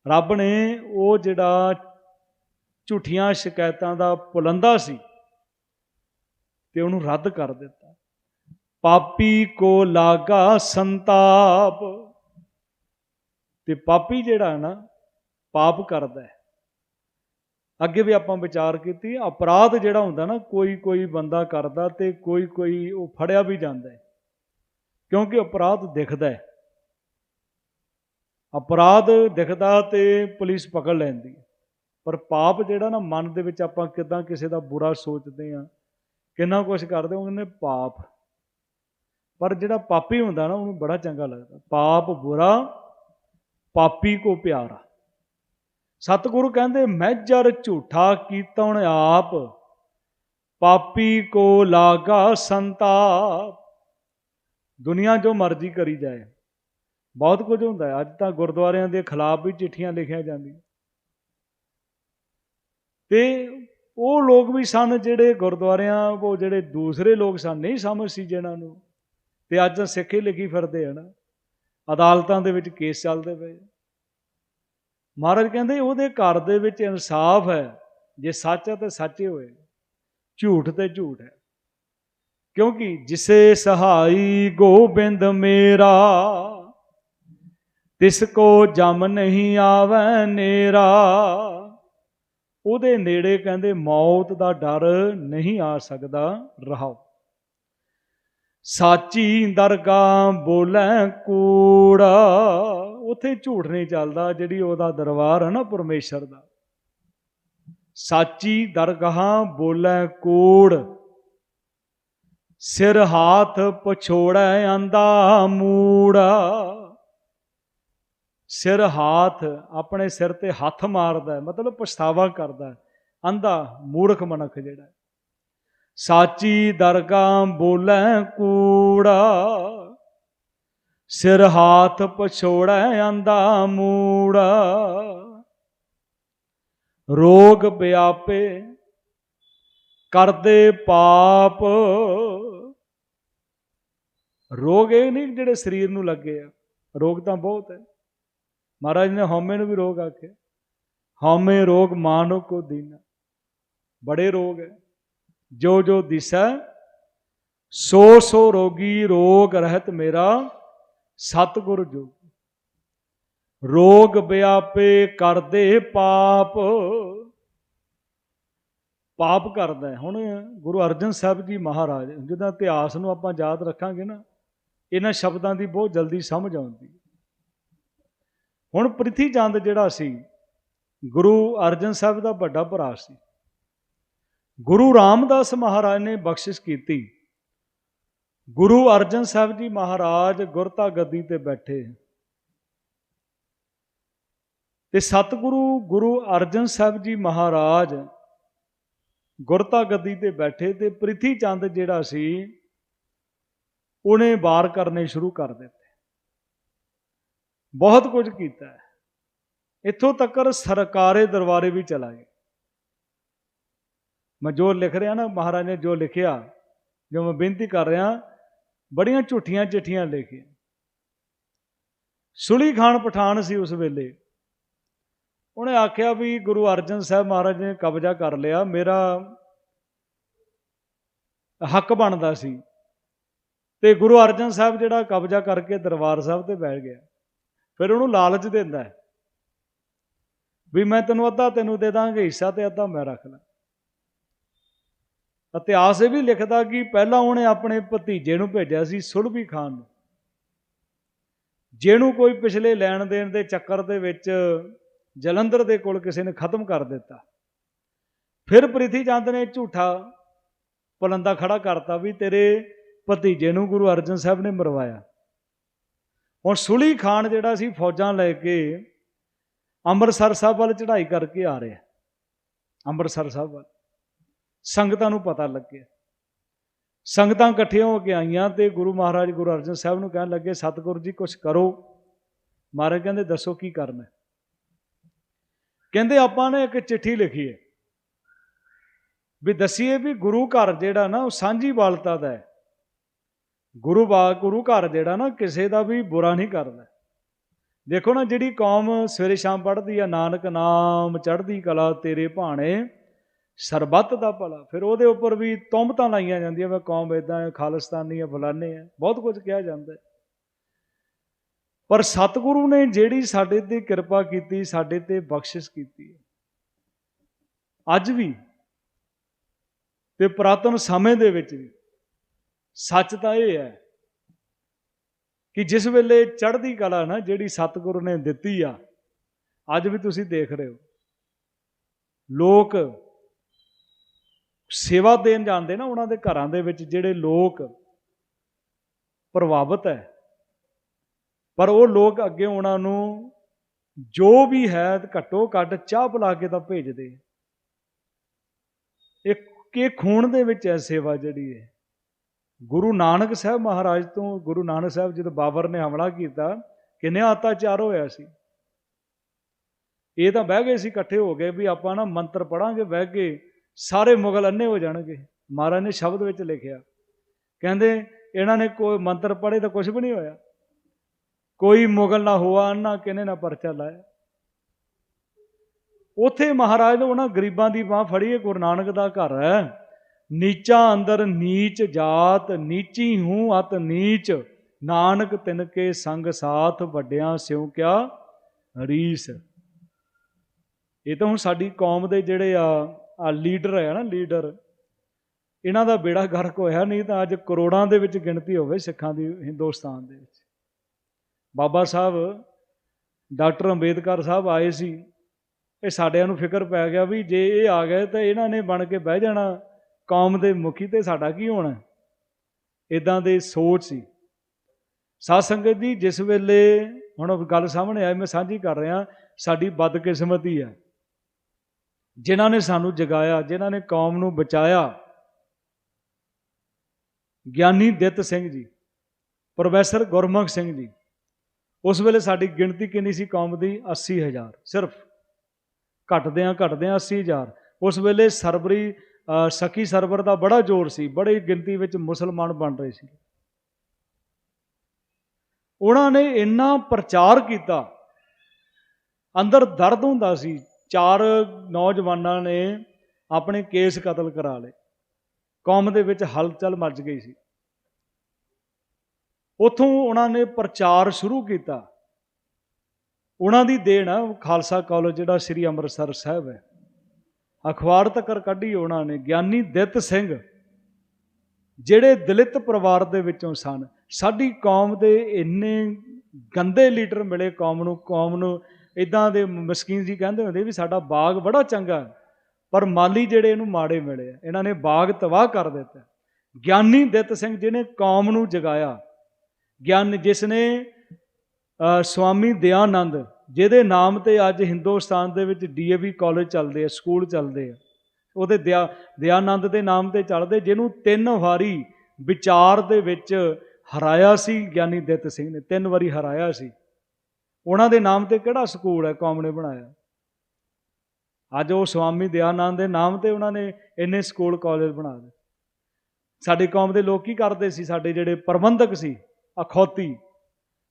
ਰੱਬ ਨੇ ਉਹ ਜਿਹੜਾ ਝੂਠੀਆਂ ਸ਼ਿਕਾਇਤਾਂ ਦਾ ਪੁਲੰਦਾ ਸੀ ਤੇ ਉਹਨੂੰ ਰੱਦ ਕਰ ਦਿੱਤਾ। ਪਾਪੀ ਕੋ ਲਾਗਾ ਸੰਤਾਪ। ਤੇ ਪਾਪੀ ਜਿਹੜਾ ਨਾ, ਪਾਪ ਕਰਦਾ ਹੈ। ਅੱਗੇ ਵੀ ਆਪਾਂ ਵਿਚਾਰ ਕੀਤੀ, ਅਪਰਾਧ ਜਿਹੜਾ ਹੁੰਦਾ ਨਾ, ਕੋਈ ਕੋਈ ਬੰਦਾ ਕਰਦਾ ਤੇ ਕੋਈ ਕੋਈ ਉਹ ਫੜਿਆ ਵੀ ਜਾਂਦਾ ਕਿਉਂਕਿ ਅਪਰਾਧ ਦਿਖਦਾ ਹੈ। ਅਪਰਾਧ ਦਿਖਦਾ ਤੇ ਪੁਲਿਸ ਪਕੜ ਲੈਂਦੀ ਪਰ ਪਾਪ ਜਿਹੜਾ ਨਾ ਮਨ ਦੇ ਵਿੱਚ ਆਪਾਂ ਕਿਦਾਂ ਕਿਸੇ ਦਾ ਬੁਰਾ ਸੋਚਦੇ ਆ ਕਿੰਨਾ ਕੁਝ ਕਰਦੇ ਉਹ ਕਹਿੰਦੇ ਪਾਪ। ਪਰ ਜਿਹੜਾ ਪਾਪੀ ਹੁੰਦਾ ਨਾ, ਉਹਨੂੰ ਬੜਾ ਚੰਗਾ ਲੱਗਦਾ। ਪਾਪ ਬੁਰਾ, ਪਾਪੀ ਕੋ ਪਿਆਰਾ। ਸਤਿਗੁਰੂ ਕਹਿੰਦੇ ਮੈਜਰ ਝੂਠਾ ਕੀਤਣ ਆਪ, ਪਾਪੀ ਕੋ ਲਾਗਾ ਸੰਤਾਪ। ਦੁਨੀਆ ਜੋ ਮਰਜ਼ੀ ਕਰੀ ਜਾਏ। ਬਹੁਤ ਕੁਝ ਹੁੰਦਾ ਅੱਜ ਤਾਂ ਗੁਰਦੁਆਰਿਆਂ ਦੇ ਖਿਲਾਫ ਵੀ ਚਿੱਠੀਆਂ ਲਿਖੀਆਂ ਜਾਂਦੀਆਂ। ਤੇ ਉਹ ਲੋਕ ਵੀ ਸਨ ਜਿਹੜੇ ਗੁਰਦੁਆਰਿਆਂ ਉਹ ਜਿਹੜੇ ਦੂਸਰੇ ਲੋਕ ਸਨ, ਨਹੀਂ ਸਮਝ ਸੀ ਜਿਹਨਾਂ ਨੂੰ। ਤੇ ਅੱਜ ਤਾਂ ਸਿੱਖੇ ਲਿਖੀ ਫਿਰਦੇ ਹਨ। ਅਦਾਲਤਾਂ ਦੇ ਵਿੱਚ ਕੇਸ ਚੱਲਦੇ ਪਏ। ਮਹਾਰਾਜ ਕਹਿੰਦੇ ਉਹਦੇ ਘਰ ਦੇ ਵਿੱਚ ਇਨਸਾਫ ਹੈ। ਜੇ ਸੱਚ ਹੈ ਸੱਚ ਸੱਚੇ ਹੋਏ। ਝੂਠ ਤੇ ਝੂਠ ਹੈ। ਕਿਉਂਕਿ ਜਿਸੇ ਸਹਾਈ ਗੋਬਿੰਦ ਮੇਰਾ ਤਿਸ ਕੋ ਜਮ ਨਹੀਂ ਆਵੈ ਨੇਰਾ। ਉਹਦੇ ਨੇੜੇ ਕਹਿੰਦੇ, ਮੌਤ ਦਾ ਡਰ ਨਹੀਂ ਆ ਸਕਦਾ, ਰਹਾਓ। ਸਾਚੀ ਦਰਗਾਹ ਬੋਲੇ ਕੂੜਾ। ਉਥੇ ਝੂਠ ਨਹੀਂ ਚੱਲਦਾ ਜਿਹੜੀ ਉਹਦਾ ਦਰਬਾਰ ਹੈ ਨਾ ਪਰਮੇਸ਼ਰ ਦਾ। ਸਾਚੀ ਦਰਗਾਹ ਬੋਲੇ ਕੂੜ। ਸਿਰ ਹਾਥ ਪਛੋੜੈ ਆਂਦਾ ਮੂੜਾ। ਸਿਰ ਹਾਥ ਆਪਣੇ ਸਿਰ ਤੇ ਹੱਥ ਮਾਰਦਾ ਹੈ, ਮਤਲਬ ਪਛਤਾਵਾ ਕਰਦਾ ਹੈ। ਅੰਧਾ ਮੂਰਖ ਮਨੁੱਖ ਜਿਹੜਾ ਸਾਚੀ ਦਰਗਾਹ ਬੋਲੇ ਕੂੜਾ, ਸਿਰ ਹਾਥ ਪਛੋੜੈ ਆਂਦਾ ਮੂੜਾ। ਰੋਗ ਵਿਆਪੇ ਕਰਦੇ ਪਾਪ, ਰੋਗ ਇਹ ਨਹੀਂ ਜਿਹੜੇ ਸਰੀਰ ਨੂੰ ਲੱਗੇ ਆ, ਰੋਗ ਤਾਂ ਬਹੁਤ ਹੈ। ਮਹਾਰਾਜ ਨੇ ਹਉਮੈ ਨੂੰ ਵੀ ਰੋਗ ਆਖਿਆ। ਹਉਮੈ ਰੋਗ ਮਾਨੋ ਕੋ ਦੀਨਾ। ਬੜੇ ਰੋਗ ਹੈ। ਜੋ ਜੋ ਦਿਸੈ, ਸੋ ਸੋ ਰੋਗੀ ਰੋਗ ਰਹਿਤ ਮੇਰਾ ਸਤਿਗੁਰ ਜੋ ਰੋਗ ਵਿਆਪੇ ਕਰਦੇ ਪਾਪ। ਪਾਪ ਕਰਦਾ ਹੁਣ ਗੁਰੂ ਅਰਜਨ ਸਾਹਿਬ ਜੀ ਮਹਾਰਾਜ ਜਿਹਦਾ ਇਤਿਹਾਸ ਨੂੰ ਆਪਾਂ ਯਾਦ ਰੱਖਾਂਗੇ ਨਾ, ਇਹਨਾਂ ਸ਼ਬਦਾਂ ਦੀ ਬਹੁਤ ਜਲਦੀ ਸਮਝ ਆਉਂਦੀ ਹੈ। ਹੁਣ ਪ੍ਰਿਥੀ ਚੰਦ ਜਿਹੜਾ ਸੀ, ਗੁਰੂ ਅਰਜਨ ਸਾਹਿਬ ਦਾ ਵੱਡਾ ਭਰਾ ਸੀ। ਗੁਰੂ ਰਾਮਦਾਸ ਮਹਾਰਾਜ ਨੇ ਬਖਸ਼ਿਸ਼ ਕੀਤੀ। ਗੁਰੂ ਅਰਜਨ ਸਾਹਿਬ ਜੀ ਮਹਾਰਾਜ ਗੁਰਤਾ ਗੱਦੀ ਤੇ ਬੈਠੇ। ਤੇ ਸਤਿਗੁਰੂ ਗੁਰੂ ਅਰਜਨ ਸਾਹਿਬ ਜੀ ਮਹਾਰਾਜ ਗੁਰਤਾ ਗੱਦੀ ਤੇ ਬੈਠੇ ਤੇ ਪ੍ਰਿਥੀ ਚੰਦ ਜਿਹੜਾ ਸੀ, ਉਹਨੇ ਵਾਰ ਕਰਨੇ ਸ਼ੁਰੂ ਕਰ ਦਿੱਤੇ। ਬਹੁਤ ਕੁਝ ਕੀਤਾ ਹੈ। ਇੱਥੋਂ ਤੱਕ ਸਰਕਾਰੇ ਦਰਬਾਰੇ ਵੀ ਚਲਾ ਗਿਆ ਮੈਂ ਜੋ ਲਿਖ ਰਿਹਾ ਨਾ, ਮਹਾਰਾਜ ਨੇ ਜੋ ਲਿਖਿਆ, ਜੋ ਮੈਂ ਬੇਨਤੀ ਕਰ ਰਿਹਾ, ਬੜੀਆਂ ਝੂਠੀਆਂ ਚਿੱਠੀਆਂ ਲਿਖੀਆਂ ਸੁਲੀ ਖਾਨ ਪਠਾਨ ਸੀ ਉਸ ਵੇਲੇ। ਉਹਨੇ ਆਖਿਆ ਵੀ ਗੁਰੂ ਅਰਜਨ ਸਾਹਿਬ ਮਹਾਰਾਜ ਨੇ ਕਬਜ਼ਾ ਕਰ ਲਿਆ, ਮੇਰਾ ਹੱਕ ਬਣਦਾ ਸੀ। ਤੇ ਗੁਰੂ ਅਰਜਨ ਸਾਹਿਬ ਜਿਹੜਾ ਕਬਜ਼ਾ ਕਰਕੇ ਦਰਬਾਰ ਸਾਹਿਬ ਤੇ ਬੈਠ ਗਿਆ। ਫਿਰ ਉਹਨੂੰ ਲਾਲਚ ਦਿੰਦਾ ਹੈ ਵੀ ਮੈਂ ਤੈਨੂੰ ਅੱਧਾ ਤੈਨੂੰ ਦੇ ਦਾਂਗੇ, ਹਿੱਸਾ ਤੇ ਅੱਧਾ ਮੈਂ ਰੱਖ ਲਾਂ। ਇਤਿਹਾਸ ਇਹ ਵੀ ਲਿਖਦਾ ਕਿ ਪਹਿਲਾਂ ਉਹਨੇ ਆਪਣੇ ਭਤੀਜੇ ਨੂੰ ਭੇਜਿਆ ਸੀ ਸੁਲਭੀ ਖਾਨ ਨੂੰ। ਜਿਹਨੂੰ ਕੋਈ ਪਿਛਲੇ ਲੈਣ ਦੇਣ ਦੇ ਚੱਕਰ ਦੇ ਵਿੱਚ ਜਲੰਧਰ ਦੇ ਕੋਲ ਕਿਸੇ ਨੇ ਖਤਮ ਕਰ ਦਿੱਤਾ। ਫਿਰ ਪ੍ਰਿਥੀ ਚੰਦ ਨੇ ਝੂਠਾ ਪਲੰਦਾ ਖੜਾ ਕਰਤਾ ਵੀ ਤੇਰੇ ਭਤੀਜੇ ਨੂੰ ਗੁਰੂ ਅਰਜਨ ਸਾਹਿਬ ਨੇ ਮਰਵਾਇਆ। ਹੁਣ ਸੁਲੀ ਖਾਨ ਜਿਹੜਾ ਸੀ ਫੌਜਾਂ ਲੈ ਕੇ ਅੰਮ੍ਰਿਤਸਰ ਸਾਹਿਬ ਵੱਲ ਚੜ੍ਹਾਈ ਕਰਕੇ ਆ ਰਿਹਾ। ਅੰਮ੍ਰਿਤਸਰ ਸਾਹਿਬ ਵੱਲ। ਸੰਗਤਾਂ ਨੂੰ ਪਤਾ ਲੱਗਿਆ। ਸੰਗਤਾਂ ਇਕੱਠੀਆਂ ਹੋ ਕੇ ਆਈਆਂ ਤੇ ਗੁਰੂ ਮਹਾਰਾਜ ਗੁਰੂ ਅਰਜਨ ਸਾਹਿਬ ਨੂੰ ਕਹਿਣ ਲੱਗੇ, ਸਤਿਗੁਰੂ ਜੀ ਕੁਝ ਕਰੋ। ਮਹਾਰਾਜ ਕਹਿੰਦੇ, ਦੱਸੋ ਕੀ ਕਰਨਾ ਕਹਿੰਦੇ, ਆਪਾਂ ਨੇ ਇੱਕ ਚਿੱਠੀ ਲਿਖੀ ਹੈ ਵੀ ਦਸੀਏ ਵੀ ਗੁਰੂ ਘਰ ਜਿਹੜਾ ਨਾ, ਉਹ ਸਾਂਝੀ ਵਾਲਤਾ ਦਾ ਹੈ। ਗੁਰੂ ਬਾ ਗੁਰੂ ਘਰ ਜਿਹੜਾ ਨਾ ਕਿਸੇ ਦਾ ਵੀ ਬੁਰਾ ਨਹੀਂ ਕਰਦਾ। ਦੇਖੋ ਨਾ ਜਿਹੜੀ ਕੌਮ ਸਵੇਰੇ ਸ਼ਾਮ ਪੜ੍ਹਦੀ ਆ, ਨਾਨਕ ਨਾਮ ਚੜ੍ਹਦੀ ਕਲਾ ਤੇਰੇ ਭਾਣੇ, ਸਰਬੱਤ ਦਾ ਭਲਾ। ਫਿਰ ਉਹਦੇ ਉੱਪਰ ਵੀ ਤੁਮਤਾਂ ਲਾਈਆਂ ਜਾਂਦੀਆਂ ਵਾ, ਕੌਮ ਇਦਾਂ ਹੈ ਖਾਲਿਸਤਾਨੀ ਹੈ ਫਲਾਨੇ ਹੈ ਬਹੁਤ ਕੁਝ ਕਿਹਾ ਜਾਂਦਾ। ਪਰ ਸਤਿਗੁਰੂ ਨੇ ਜਿਹੜੀ ਸਾਡੇ ਤੇ ਕਿਰਪਾ ਕੀਤੀ, ਸਾਡੇ ਤੇ ਬਖਸ਼ਿਸ਼ ਕੀਤੀ ਅੱਜ ਵੀ ਤੇ ਪ੍ਰਾਤਨ ਸਮੇਂ ਦੇ ਵਿੱਚ ਵੀ ਸੱਚ ਤਾਂ ਇਹ ਹੈ ਕਿ ਜਿਸ ਵੇਲੇ ਚੜ੍ਹਦੀ ਕਲਾ ਨਾ ਜਿਹੜੀ ਸਤਿਗੁਰੂ ਨੇ ਦਿੱਤੀ ਆ, ਅੱਜ ਵੀ ਤੁਸੀਂ ਦੇਖ ਰਹੇ ਹੋ। ਲੋਕ ਸੇਵਾ ਦੇਣ ਜਾਂਦੇ ਨਾ ਉਹਨਾਂ ਦੇ ਘਰਾਂ ਦੇ ਵਿੱਚ ਜਿਹੜੇ ਲੋਕ ਪ੍ਰਭਾਵਿਤ ਹੈ, ਪਰ ਉਹ ਲੋਕ ਅੱਗੇ ਉਹਨਾਂ ਨੂੰ ਜੋ ਵੀ ਹੈ ਘੱਟੋ ਘੱਟ ਚਾਹ ਪਿਲਾ ਕੇ ਤਾਂ ਭੇਜਦੇ ਇੱਕ ਕਿ ਖੂਨ ਦੇ ਵਿੱਚ ਹੈ ਸੇਵਾ ਜਿਹੜੀ ਹੈ। ਗੁਰੂ ਨਾਨਕ ਸਾਹਿਬ ਮਹਾਰਾਜ ਤੋਂ ਗੁਰੂ ਨਾਨਕ ਸਾਹਿਬ ਜਦੋਂ ਬਾਬਰ ਨੇ ਹਮਲਾ ਕੀਤਾ, ਕਿੰਨੇ ਅਤਿਆਚਾਰ ਹੋਇਆ ਸੀ। ਇਹ ਤਾਂ ਬਹਿ ਗਏ ਸੀ, ਇਕੱਠੇ ਹੋ ਗਏ ਵੀ ਆਪਾਂ ਨਾ ਮੰਤਰ ਪੜਾਂਗੇ ਬਹਿ ਕੇ ਸਾਰੇ ਮੁਗਲ ਅੰਨੇ ਹੋ ਜਾਣਗੇ। ਮਹਾਰਾਜ ਨੇ ਸ਼ਬਦ ਵਿੱਚ ਲਿਖਿਆ। ਕਹਿੰਦੇ ਇਹਨਾਂ ਨੇ ਕੋਈ ਮੰਤਰ ਪੜ੍ਹੇ ਤਾਂ ਕੁਝ ਵੀ ਨਹੀਂ ਹੋਇਆ। ਕੋਈ ਮੁਗਲ ਨਾ ਹੋਆ ਅੰਨਾ ਕਿਨੇ ਨਾ ਪਰਚਾ ਲਾਇਆ। ਉਥੇ ਮਹਾਰਾਜ ਨੇ ਉਹਨਾਂ ਗਰੀਬਾਂ ਦੀ ਬਾਹ ਫੜੀ ਹੈ ਗੁਰੂ ਨਾਨਕ ਦਾ ਘਰ ਹੈ। ਨੀਚਾ ਅੰਦਰ ਨੀਚ ਜਾਤ, ਨੀਚੀ ਹੂੰ ਅਤ ਨੀਚ, ਨਾਨਕ ਤਿਨ ਕੇ ਸੰਗ ਸਾਥ ਵੱਡਿਆਂ ਸਿਉ ਕਿਆ ਰੀਸ। ਇਹ ਤਾਂ ਹੁਣ ਸਾਡੀ ਕੌਮ ਦੇ ਜਿਹੜੇ ਆ ਆ ਲੀਡਰ ਹੈ ਨਾ ਲੀਡਰ, ਇਹਨਾਂ ਦਾ ਬੇੜਾ ਗਰਕ ਹੋਇਆ ਨਹੀਂ ਤਾਂ ਅੱਜ ਕਰੋੜਾਂ ਦੇ ਵਿੱਚ ਗਿਣਤੀ ਹੋਵੇ ਸਿੱਖਾਂ ਦੀ ਹਿੰਦੁਸਤਾਨ ਦੇ ਵਿੱਚ। ਬਾਬਾ ਸਾਹਿਬ, ਡਾਕਟਰ ਅੰਬੇਦਕਰ ਸਾਹਿਬ ਆਏ ਸੀ, ਇਹ ਸਾਡਿਆਂ ਨੂੰ ਫਿਕਰ ਪੈ ਗਿਆ ਵੀ ਜੇ ਇਹ ਆ ਗਏ ਤਾਂ ਇਹਨਾਂ ਨੇ ਬਣ ਕੇ ਬਹਿ ਜਾਣਾ। ਕੌਮ ਦੇ ਮੁਖੀ ਤੇ ਸਾਡਾ ਕੀ ਹੋਣਾ? ਇਦਾਂ ਦੇ ਸੋਚ ਸੀ। ਸਾਧ ਸੰਗਤ ਜੀ ਜਿਸ ਵੇਲੇ, ਹੁਣ ਗੱਲ ਸਾਹਮਣੇ ਆਈ, ਮੈਂ ਸਾਂਝੀ ਕਰ ਰਿਹਾ, ਸਾਡੀ ਬਦਕਿਸਮਤੀ ਹੈ ਜਿਨ੍ਹਾਂ ਨੇ ਸਾਨੂੰ ਜਗਾਇਆ, ਜਿਨ੍ਹਾਂ ਨੇ ਕੌਮ ਨੂੰ ਬਚਾਇਆ। ਗਿਆਨੀ ਦਿੱਤ ਸਿੰਘ ਜੀ, ਪ੍ਰੋਫੈਸਰ ਗੁਰਮੁਖ ਸਿੰਘ ਜੀ, ਉਸ ਵੇਲੇ ਸਾਡੀ ਗਿਣਤੀ ਕਿੰਨੀ ਸੀ ਕੌਮ ਦੀ? 80000 ਸਿਰਫ। ਘਟਦਿਆਂ ਘਟਦਿਆਂ 80000 ਉਸ ਵੇਲੇ ਸਰਬਰੀ ਸਖੀ ਸਰਵਰ ਦਾ ਬੜਾ ਜ਼ੋਰ ਸੀ, ਬੜੀ ਗਿਣਤੀ ਵਿੱਚ ਮੁਸਲਮਾਨ ਬਣ ਰਹੇ ਸੀ। ਉਹਨਾਂ ਨੇ ਇੰਨਾ ਪ੍ਰਚਾਰ ਕੀਤਾ, ਅੰਦਰ ਦਰਦ ਹੁੰਦਾ ਸੀ, ਚਾਰ ਨੌਜਵਾਨਾਂ ਨੇ ਆਪਣੇ ਕੇਸ ਕਤਲ ਕਰਾ ਲਏ। ਕੌਮ ਦੇ ਵਿੱਚ ਹਲਚਲ ਮਚ ਗਈ ਸੀ। ਉਥੋਂ ਉਹਨਾਂ ਨੇ ਪ੍ਰਚਾਰ ਸ਼ੁਰੂ ਕੀਤਾ। ਉਹਨਾਂ ਦੀ ਦੇਣ ਆ, ਖਾਲਸਾ ਕਾਲਜ ਜਿਹੜਾ ਸ੍ਰੀ ਅੰਮ੍ਰਿਤਸਰ ਸਾਹਿਬ ਹੈ। ਅਖਬਾਰ ਤੱਕ ਕੱਢੀ ਉਹਨਾਂ ਨੇ, ਗਿਆਨੀ ਦਿੱਤ ਸਿੰਘ, ਜਿਹੜੇ ਦਲਿਤ ਪਰਿਵਾਰ ਦੇ ਵਿੱਚੋਂ ਸਨ। ਸਾਡੀ ਕੌਮ ਦੇ ਇੰਨੇ ਗੰਦੇ ਲੀਡਰ ਮਿਲੇ ਕੌਮ ਨੂੰ ਕੌਮ ਨੂੰ ਇਦਾਂ ਦੇ ਮਸਕੀਨ ਜੀ ਕਹਿੰਦੇ ਹੁੰਦੇ ਵੀ ਸਾਡਾ ਬਾਗ ਬੜਾ ਚੰਗਾ ਪਰ ਮਾਲੀ ਜਿਹੜੇ ਇਹਨੂੰ ਮਾੜੇ ਮਿਲੇ ਇਹਨਾਂ ਨੇ ਬਾਗ ਤਬਾਹ ਕਰ ਦਿੱਤਾ। ਗਿਆਨੀ ਦਿੱਤ ਸਿੰਘ ਜਿਹਨੇ ਕੌਮ ਨੂੰ ਜਗਾਇਆ, ਗਿਆਨ ਜਿਸ ਨੇ ਸਵਾਮੀ ਦਿਆਨੰਦ ਜਿਹਦੇ ਨਾਮ ਤੇ ਅੱਜ ਹਿੰਦੁਸਤਾਨ ਦੇ ਵਿੱਚ ਡੀਏਵੀ ਕਾਲਜ ਚੱਲਦੇ ਆ ਸਕੂਲ ਚੱਲਦੇ ਆ। ਉਹਦੇ ਦਿਆ, ਦਿਆਨੰਦ ਦੇ ਨਾਮ ਤੇ ਚੱਲਦੇ, ਜਿਹਨੂੰ ਤਿੰਨ ਵਾਰੀ ਵਿਚਾਰ ਦੇ ਵਿੱਚ ਹਰਾਇਆ ਸੀ ਗਿਆਨੀ ਦਿੱਤ ਸਿੰਘ ਨੇ, ਤਿੰਨ ਵਾਰੀ ਹਰਾਇਆ ਸੀ। ਉਹਨਾਂ ਦੇ ਨਾਮ ਤੇ ਕਿਹੜਾ ਸਕੂਲ ਹੈ, ਕੌਮ ਨੇ ਬਣਾਇਆ? ਅੱਜ ਉਹ ਸਵਾਮੀ ਦਿਆਨੰਦ ਦੇ ਨਾਮ ਤੇ ਉਹਨਾਂ ਨੇ ਇੰਨੇ ਸਕੂਲ ਕਾਲਜ ਬਣਾ ਦਿੱਤੇ ਸਾਡੇ ਕੌਮ ਦੇ ਲੋਕ ਕੀ ਕਰਦੇ ਸੀ? ਸਾਡੇ ਜਿਹੜੇ ਪ੍ਰਬੰਧਕ ਸੀ, ਅਖੌਤੀ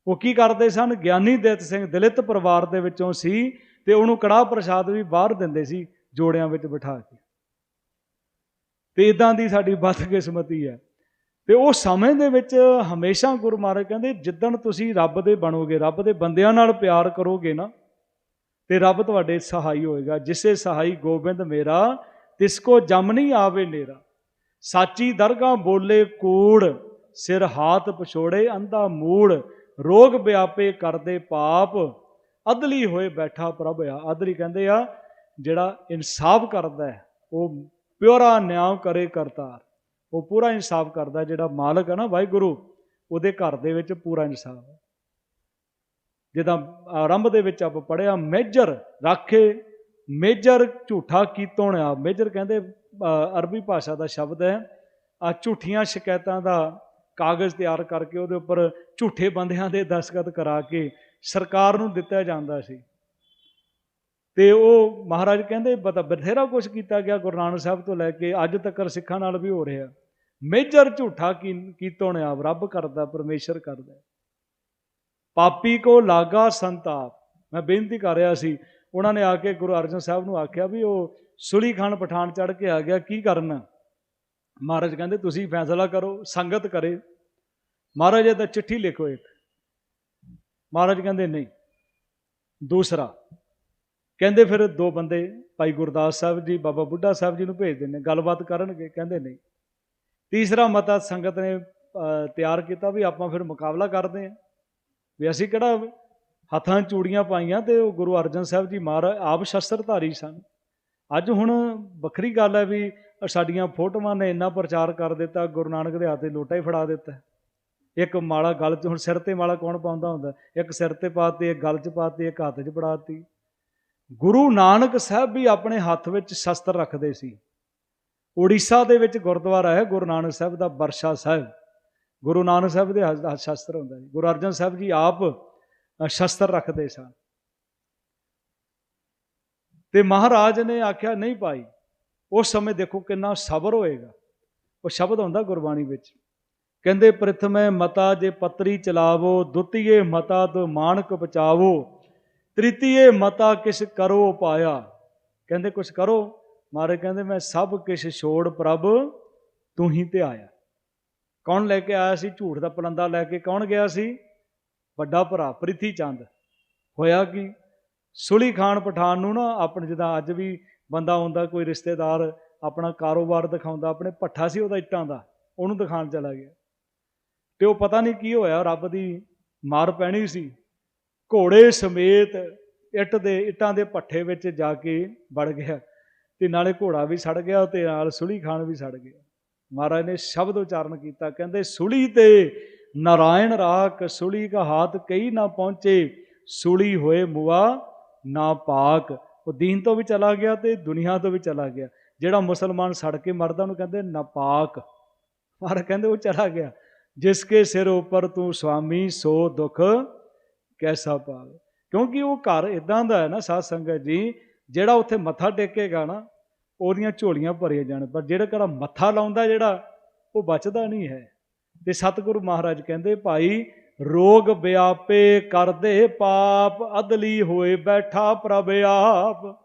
ਉਹ ਕੀ ਕਰਦੇ ਸਨ? ਗਿਆਨੀ ਦਿੱਤ ਸਿੰਘ ਦਲਿਤ ਪਰਿਵਾਰ ਦੇ ਵਿੱਚੋਂ ਸੀ ਤੇ ਉਹਨੂੰ ਕੜਾਹ ਪ੍ਰਸ਼ਾਦ ਵੀ ਬਾਹਰ ਦਿੰਦੇ ਸੀ, ਜੋੜਿਆਂ ਵਿੱਚ ਬਿਠਾ ਕੇ। ਤੇ ਇਦਾਂ ਦੀ ਸਾਡੀ ਬਦਕਿਸਮਤੀ ਹੈ। ਤੇ ਉਹ ਸਮੇਂ ਦੇ ਵਿੱਚ ਹਮੇਸ਼ਾ ਗੁਰੂ ਮਹਾਰਾਜ ਕਹਿੰਦੇ, ਜਿੱਦਣ ਤੁਸੀਂ ਰੱਬ ਦੇ ਬਣੋਗੇ, ਰੱਬ ਦੇ ਬੰਦਿਆਂ ਨਾਲ ਪਿਆਰ ਕਰੋਗੇ ਨਾ, ਤੇ ਰੱਬ ਤੁਹਾਡੇ ਸਹਾਈ ਹੋਏਗਾ। ਜਿਸੇ ਸਹਾਈ ਗੋਬਿੰਦ ਮੇਰਾ ਤਿਸ ਕੋ ਜਮ ਨਹੀਂ ਆਵੇ ਨੇਰਾ। ਸਾਚੀ ਦਰਗਾ ਬੋਲੇ ਕੂੜ, ਸਿਰ ਹਾਥ ਪਛੋੜੇ ਅੰਧਾ ਮੂੜ ਰੋਗ ਵਿਆਪੇ ਕਰਦੇ ਪਾਪ ਅਦਲੀ ਹੋਏ ਬੈਠਾ ਪ੍ਰਭ ਆ। ਅਦਲੀ ਕਹਿੰਦੇ ਆ ਜਿਹੜਾ ਇਨਸਾਫ ਕਰਦਾ ਉਹ ਪਿਓਰਾ ਨਿਆਂ ਕਰੇ ਕਰਤਾਰ। ਉਹ ਪੂਰਾ ਇਨਸਾਫ ਕਰਦਾ ਜਿਹੜਾ ਮਾਲਕ ਹੈ ਨਾ ਵਾਹਿਗੁਰੂ ਉਹਦੇ ਘਰ ਦੇ ਵਿੱਚ ਪੂਰਾ ਇਨਸਾਫ ਹੈ। ਜਿੱਦਾਂ ਆਰੰਭ ਦੇ ਵਿੱਚ ਆਪਾਂ ਪੜਿਆ ਮੇਜਰ ਰਾਖੇ ਮੇਜਰ ਝੂਠਾ ਕੀਤੋਂ ਆ? ਮੇਜਰ ਕਹਿੰਦੇ ਅ, ਅਰਬੀ ਭਾਸ਼ਾ ਦਾ ਸ਼ਬਦ ਹੈ ਆ ਝੂਠੀਆਂ ਸ਼ਿਕਾਇਤਾਂ ਦਾ ਕਾਗਜ਼ ਤਿਆਰ ਕਰਕੇ ਉਹਦੇ ਉੱਪਰ ਝੂਠੇ ਬੰਦਿਆਂ ਦੇ ਦਸਖਤ ਕਰਾ ਕੇ ਸਰਕਾਰ ਨੂੰ ਦਿੱਤਾ ਜਾਂਦਾ ਸੀ। ਤੇ ਉਹ ਮਹਾਰਾਜ ਕਹਿੰਦੇ ਬਤਾ ਬਥੇਰਾ ਕੁਝ ਕੀਤਾ ਗਿਆ ਗੁਰੂ ਨਾਨਕ ਸਾਹਿਬ ਤੋਂ ਲੈ ਕੇ ਅੱਜ ਤੱਕ ਸਿੱਖਾਂ ਨਾਲ ਵੀ ਹੋ ਰਿਹਾ। ਮੇਜਰ ਝੂਠਾ ਕੀ ਕੀਤੋਂ ਆ, ਰੱਬ ਕਰਦਾ, ਪਰਮੇਸ਼ਰ ਕਰਦਾ ਪਾਪੀ ਕੋ ਲਾਗਾ ਸੰਤਾਪ ਮੈਂ ਬੇਨਤੀ ਕਰ ਰਿਹਾ ਸੀ, ਉਹਨਾਂ ਨੇ ਆ ਕੇ ਗੁਰੂ ਅਰਜਨ ਸਾਹਿਬ ਨੂੰ ਆਖਿਆ ਵੀ ਉਹ ਸੁਲੀ ਖਾਨ ਪਠਾਨ ਚੜ ਕੇ ਆ ਗਿਆ, ਕੀ ਕਰਨਾ? ਮਹਾਰਾਜ ਕਹਿੰਦੇ, ਤੁਸੀਂ ਫੈਸਲਾ ਕਰੋ, ਸੰਗਤ ਕਰੇ। ਮਹਾਰਾਜ ਇਹ ਤਾਂ ਚਿੱਠੀ ਲਿਖੋ ਇੱਕ। ਮਹਾਰਾਜ ਕਹਿੰਦੇ, ਨਹੀਂ, ਦੂਸਰਾ। ਕਹਿੰਦੇ ਫਿਰ ਦੋ ਬੰਦੇ ਭਾਈ ਗੁਰਦਾਸ ਸਾਹਿਬ ਜੀ, ਬਾਬਾ ਬੁੱਢਾ ਸਾਹਿਬ ਜੀ ਨੂੰ ਭੇਜ ਦਿੰਦੇ ਗੱਲਬਾਤ ਕਰਨਗੇ, ਕਹਿੰਦੇ ਨਹੀਂ। ਤੀਸਰਾ ਮਤਾ ਸੰਗਤ ਨੇ ਤਿਆਰ ਕੀਤਾ ਵੀ ਆਪਾਂ ਫਿਰ ਮੁਕਾਬਲਾ ਕਰਦੇ ਹਾਂ। ਵੀ ਅਸੀਂ ਕਿਹੜਾ ਹੱਥਾਂ ਚੂੜੀਆਂ ਪਾਈਆਂ ਤੇ ਉਹ ਗੁਰੂ ਅਰਜਨ ਸਾਹਿਬ ਜੀ ਮਹਾਰਾਜ ਆਪ ਸ਼ਸਤਰਧਾਰੀ ਸਨ। ਅੱਜ ਹੁਣ ਵੱਖਰੀ ਗੱਲ ਹੈ ਵੀ ਸਾਡੀਆਂ ਫੋਟੋਆਂ ਨੇ ਇੰਨਾ ਪ੍ਰਚਾਰ ਕਰ ਦਿੱਤਾ, ਗੁਰੂ ਨਾਨਕ ਦੇ ਹੱਥੇ ਲੋਟਾ ਹੀ ਫੜਾ ਦਿੱਤਾ। ਇੱਕ ਮਾਲਾ ਗਲ 'ਚ, ਹੁਣ ਸਿਰ ਤੇ ਮਾਲਾ ਕੌਣ ਪਾਉਂਦਾ ਹੁੰਦਾ? ਇੱਕ ਸਿਰ ਤੇ ਪਾਤੀ, ਇੱਕ ਗਲ 'ਚ ਪਾਤੀ, ਇੱਕ ਹੱਥ 'ਚ ਫੜਾਤੀ। ਗੁਰੂ ਨਾਨਕ ਸਾਹਿਬ ਵੀ ਆਪਣੇ ਹੱਥ ਵਿੱਚ ਸ਼ਸਤਰ ਰੱਖਦੇ ਸੀ। ਉੜੀਸਾ ਦੇ ਵਿੱਚ ਗੁਰਦੁਆਰਾ ਹੈ, ਗੁਰੂ ਨਾਨਕ ਸਾਹਿਬ ਦਾ ਬਰਸ਼ਾ ਸਾਹਿਬ। ਗੁਰੂ ਨਾਨਕ ਸਾਹਿਬ ਦੇ ਹੱਥ ਸ਼ਸਤਰ ਹੁੰਦਾ ਜੀ। ਗੁਰੂ ਅਰਜਨ ਸਾਹਿਬ ਜੀ ਆਪ ਸ਼ਸਤਰ ਰੱਖਦੇ ਸਨ। ਤੇ ਮਹਾਰਾਜ ਨੇ ਆਖਿਆ, ਨਹੀਂ ਭਾਈ, ਉਸ ਸਮੇਂ ਦੇਖੋ ਕਿੰਨਾ ਸਬਰ ਹੋਏਗਾ। ਉਹ ਸ਼ਬਦ ਹੁੰਦਾ ਗੁਰਬਾਣੀ ਵਿੱਚ। ਕਹਿੰਦੇ ਪ੍ਰਥਮੇ ਮਤਾ ਜੇ ਪਤਰੀ ਚਲਾਵੋ, ਦੁਤੀਏ ਮਤਾ ਤੋ ਮਾਨਕ ਬਚਾਵੋ, ਤ੍ਰਿਤੀਏ ਮਤਾ ਕਿਸ ਕਰੋ ਪਾਇਆ। ਕਹਿੰਦੇ ਕੁਛ ਕਰੋ? ਮਾਰੇ ਕਹਿੰਦੇ, ਮੈਂ ਸਭ ਕਿਛ ਛੋੜ ਪ੍ਰਭ, ਤੂੰ ਹੀ ਤੇ ਆਇਆ। ਕੌਣ ਲੈ ਕੇ ਆਇਆ ਸੀ? ਝੂਠ ਦਾ ਪਲੰਦਾ ਲੈ ਕੇ ਕੌਣ ਗਿਆ ਸੀ? ਵੱਡਾ ਭਰਾ ਪ੍ਰਿਥੀ ਚੰਦ। ਹੋਇਆ ਕਿ? ਸੁਲੀ ਖਾਨ ਪਠਾਨ ਨੂੰ ਨਾ ਆਪਣੇ ਜਿੱਦਾਂ ਅੱਜ ਵੀ ਬੰਦਾ ਹੁੰਦਾ ਕੋਈ ਰਿਸ਼ਤੇਦਾਰ ਆਪਣਾ ਕਾਰੋਬਾਰ ਦਿਖਾਉਂਦਾ, ਆਪਣੇ ਪੱਠਾ ਸੀ ਉਹਦਾ ਇੱਟਾਂ ਦਾ, ਉਹਨੂੰ ਦਿਖਾਣ ਚਲਾ ਗਿਆ। ਤੇ ਉਹ ਪਤਾ ਨਹੀਂ ਕੀ ਹੋਇਆ, ਰੱਬ ਦੀ ਮਾਰ ਪੈਣੀ ਸੀ। ਘੋੜੇ ਸਮੇਤ ਇੱਟ ਦੇ, ਇੱਟਾਂ ਦੇ ਪੱਠੇ ਵਿੱਚ ਜਾ ਕੇ ਵੜ ਗਿਆ ਤੇ ਨਾਲੇ ਘੋੜਾ ਵੀ ਸੜ ਗਿਆ ਤੇ ਨਾਲ ਸੁਲੀ ਖਾਨ ਵੀ ਸੜ ਗਿਆ। ਮਹਾਰਾਜ ਨੇ ਸ਼ਬਦ ਉਚਾਰਨ ਕੀਤਾ, ਕਹਿੰਦੇ, ਸੁਲੀ ਤੇ ਨਾਰਾਇਣ ਰਾਖ, ਸੁਲੀ ਕਾ ਹਾਥ ਕਈ ਨਾ ਪਹੁੰਚੇ, ਸੁਲੀ ਹੋਏ ਮੁਆ ਨਾ ਪਾਕ। ਉਹ ਦੀਨ ਤੋਂ ਵੀ ਚਲਾ ਗਿਆ ਤੇ ਦੁਨੀਆ ਤੋਂ ਵੀ ਚਲਾ ਗਿਆ। ਜਿਹੜਾ ਮੁਸਲਮਾਨ ਸੜ ਕੇ ਮਰਦਾ ਉਹਨੂੰ ਕਹਿੰਦੇ ਨਾਪਾਕ ਮਹਾਰਾਜ ਕਹਿੰਦੇ, ਉਹ ਚਲਾ ਗਿਆ। ਜਿਸ ਕੇ ਸਿਰ ਉੱਪਰ ਤੂੰ ਸੁਆਮੀ ਸੋ ਦੁੱਖ ਕੈਸਾ ਪਾਵੇ। ਕਿਉਂਕਿ ਉਹ ਘਰ ਇਦਾਂ ਦਾ ਹੈ ਨਾ ਸਾਧ ਸੰਗਤ ਜੀ, ਜਿਹੜਾ ਉੱਥੇ ਮੱਥਾ ਟੇਕੇਗਾ ਨਾ, ਉਹਦੀਆਂ ਝੋਲੀਆਂ ਭਰੀਆਂ ਜਾਣ, ਪਰ ਜਿਹੜਾ ਕਿਹੜਾ ਮੱਥਾ ਲਾਉਂਦਾ ਜਿਹੜਾ, ਉਹ ਬਚਦਾ ਨਹੀਂ ਹੈ। ਤੇ ਸਤਿਗੁਰੂ ਮਹਾਰਾਜ ਕਹਿੰਦੇ, ਭਾਈ, ਰੋਗ ਵਿਆਪੇ ਕਰਦੇ ਪਾਪ, ਅਦਲੀ ਹੋਏ ਬੈਠਾ ਪ੍ਰਭ ਆਪ।